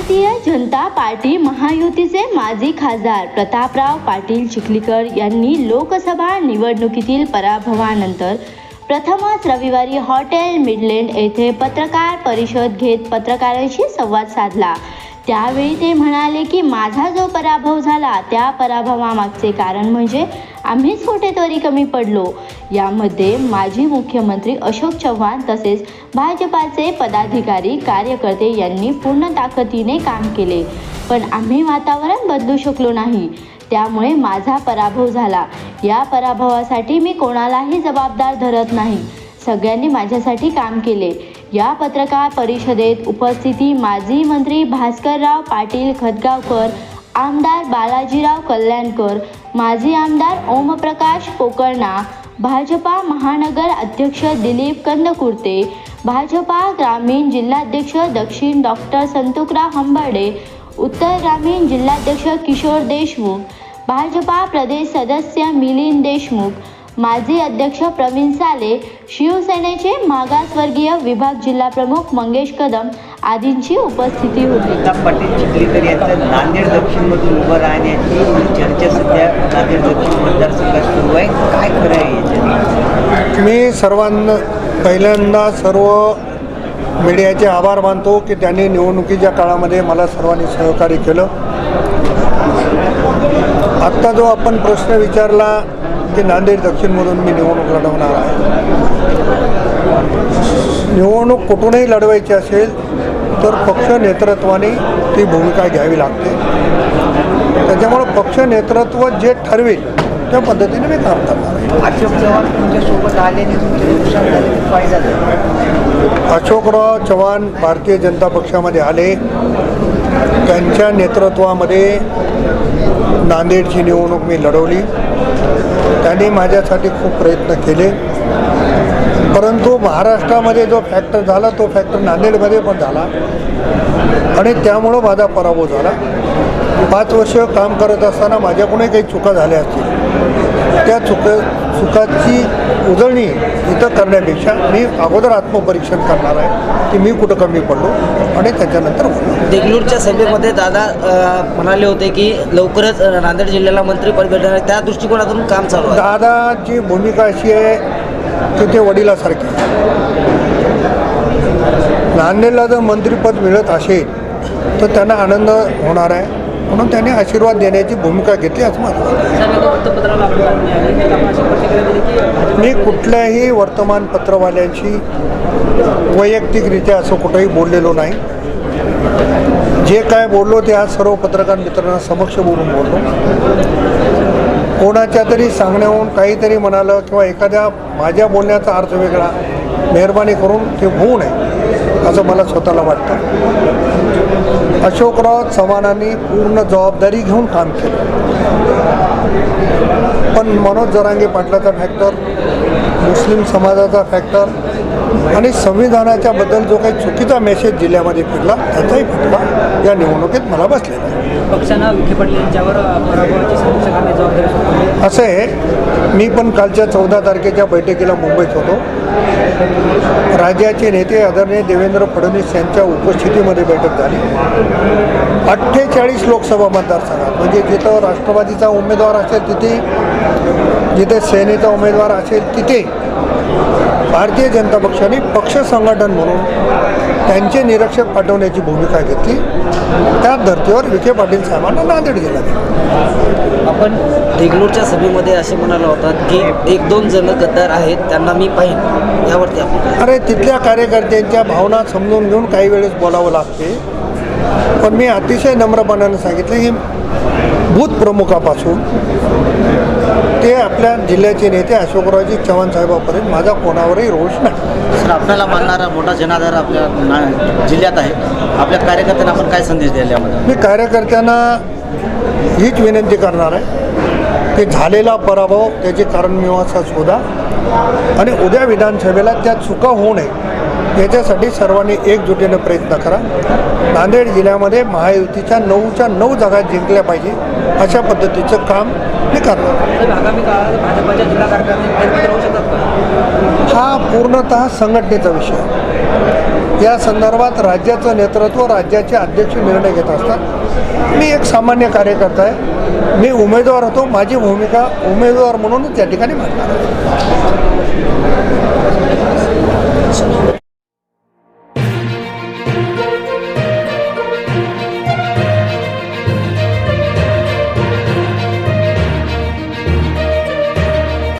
Bharatiya Janata party महायुतीचे माजी खासदार प्रतापराव पाटील चिखलीकर यांनी लोकसभा निवडणुकीतील पराभवानंतर प्रथमच रविवारी हॉटेल मिडलँड येथे पत्रकार परिषद घेत पत्रकारांशी संवाद साधला. त्यावेळी ते म्हणाले की माझा जो पराभव झाला त्या पराभवामागचे कारण म्हणजे आम्हीच कुठेतरी कमी पडलो. यामध्ये माजी मुख्यमंत्री अशोक चव्हाण तसेच भाजपाचे पदाधिकारी कार्यकर्ते यांनी पूर्ण ताकदीने काम केले. पण आम्ही वातावरण बदलू शकलो नाही. त्यामुळे माझा पराभव झाला. या पराभवासाठी मी कोणालाही जबाबदार धरत नाही. सगळ्यांनी माझ्यासाठी काम केले. या पत्रकार परिषदेत उपस्थिती माजी मंत्री भास्करराव पाटील खतगावकर आमदार बालाजीराव कल्याणकर माजी आमदार ओमप्रकाश पोकर्णा भाजपा महानगर अध्यक्ष दिलीप कंदकुर्ते भाजपा ग्रामीण जिल्हाध्यक्ष दक्षिण डॉक्टर संतुकराव हंबर्डे उत्तर ग्रामीण जिल्हाध्यक्ष किशोर देशमुख भाजपा प्रदेश सदस्य मिलिंद देशमुख माजी अध्यक्ष प्रवीण साले शिवसेनेचे मागासवर्गीय विभाग जिल्हा प्रमुख मंगेश कदम आदींची उपस्थिती होती. पाटील चिखलीकर यांचं नांदेड दक्षिणमधून उभं राहण्याची चर्चा सध्या नांदेड दक्षिण मतदारसंघात सुरू आहे. काय खरं आहे मी सर्वांना पहिल्यांदा सर्व मीडियाचे आभार मानतो की त्यांनी निवडणुकीच्या काळामध्ये मला सर्वांनी सहकार्य केलं. आत्ता जो आपण प्रश्न विचारला की नांदेड दक्षिणमधून मी निवडणूक लढवणार आहे. निवडणूक कुठूनही लढवायची असेल तर पक्ष नेतृत्वाने ती भूमिका घ्यावी लागते. त्याच्यामुळं पक्ष नेतृत्व जे ठरवेल त्या पद्धतीने मी काम करणार आहे. अशोक चव्हाण तुमच्यासोबत झाला अशोकराव चव्हाण भारतीय जनता पक्षामध्ये आले. त्यांच्या नेतृत्वामध्ये नांदेडची निवडणूक मी लढवली. त्यांनी माझ्यासाठी खूप प्रयत्न केले. परंतु महाराष्ट्रामध्ये जो फॅक्टर झाला तो फॅक्टर नांदेडमध्ये पण झाला. आणि त्यामुळं माझा पराभव झाला. पाच वर्ष काम करत असताना माझ्याकडूनही काही चुका झाल्या असतील. त्या चुक चुकाची उजळणी इथं करण्यापेक्षा मी अगोदर आत्मपरीक्षण करणार आहे की मी कुठं कमी पडलो आणि त्याच्यानंतर देगलूरच्या सभेमध्ये दादा म्हणाले होते की लवकरच नांदेड जिल्ह्याला मंत्रीपद भेटणार आहे. त्या दृष्टिकोनातून काम चालू आहे. दादाची भूमिका अशी आहे की ते वडिलासारखी. नांदेडला जर मंत्रिपद मिळत असेल तर त्यांना आनंद होणार आहे. म्हणून त्यांनी आशीर्वाद देण्याची भूमिका घेतली असं आहे. मी कुठल्याही वर्तमानपत्रवाल्यांशी वैयक्तिकरित्या असं कुठंही बोललेलो नाही. जे काय बोललो ते आज सर्व पत्रकार मित्रांना समक्ष बोलून बोललो. कोणाच्या तरी सांगण्याहून काहीतरी म्हणालं किंवा एखाद्या माझ्या बोलण्याचा अर्थ वेगळा मेहरबानी करून ते होऊ नये असं मला स्वतःला वाटतं. अशोकराव चव्हाणांनी पूर्ण जबाबदारी घेऊन काम केलं. पण मनोज जरांगे पाटलाचा फॅक्टर मुस्लिम समाजाचा फॅक्टर आणि संविधानाच्या बद्दल जो काही चुकीचा मेसेज जिल्ह्यामध्ये फिरला त्याचाही फटका या निवडणुकीत मला बसलेला आहे. पक्षानं विखे पाटील यांच्यावर पराभवाची समीक्षकांनी जबाबदारी सोपवली असं आहे मी पण कालच्या चौदा तारखेच्या बैठकीला मुंबईत होतो. राज्याचे नेते आदरणीय देवेंद्र फडणवीस यांच्या उपस्थितीमध्ये बैठक झाली. अठ्ठेचाळीस लोकसभा मतदारसंघात म्हणजे जिथं राष्ट्रवादीचा उमेदवार असेल तिथे जिथे सेनेचा उमेदवार असेल तिथे भारतीय जनता पक्षाने पक्ष संघटन म्हणून त्यांचे निरीक्षक पाठवण्याची भूमिका घेतली. त्या धर्तीवर विखे पाटील साहेबांना नांदेड दिला गेला आपण देगलूरच्या सभेमध्ये असे म्हणाला होतात की एक दोन जण गद्दार आहेत त्यांना मी पाहिन. यावरती आपण? अरे तिथल्या कार्यकर्त्यांच्या भावना समजून घेऊन काही वेळेस बोलावं लागते. पण मी अतिशय नम्रपणाने सांगितलं की प्रमुखापासून ते आपल्या जिल्ह्याचे नेते अशोकरावजी चव्हाण साहेबापर्यंत माझा कोणावरही रोष नाही. सर आपल्याला मानणारा मोठा जनाधार आपल्या जिल्ह्यात आहे. आपल्या कार्यकर्त्यांना आपण काय संदेश यामध्ये? मी कार्यकर्त्यांना हीच विनंती करणार आहे की झालेला पराभव त्याचे कारण मीमांसा शोधा. आणि उद्या विधानसभेला त्या चुका होऊ नये. याच्यासाठी सर्वांनी एकजुटीने प्रयत्न करा. नांदेड जिल्ह्यामध्ये महायुतीच्या नऊच्या नऊ जागा जिंकल्या पाहिजे अशा पद्धतीचं काम मी करणार. हा पूर्णतः संघटनेचा विषय. या संदर्भात राज्याचं नेतृत्व राज्याचे अध्यक्ष निर्णय घेत असतात. मी एक सामान्य कार्यकर्ता आहे. मी उमेदवार होतो. माझी भूमिका उमेदवार म्हणूनच त्या ठिकाणी मांडणार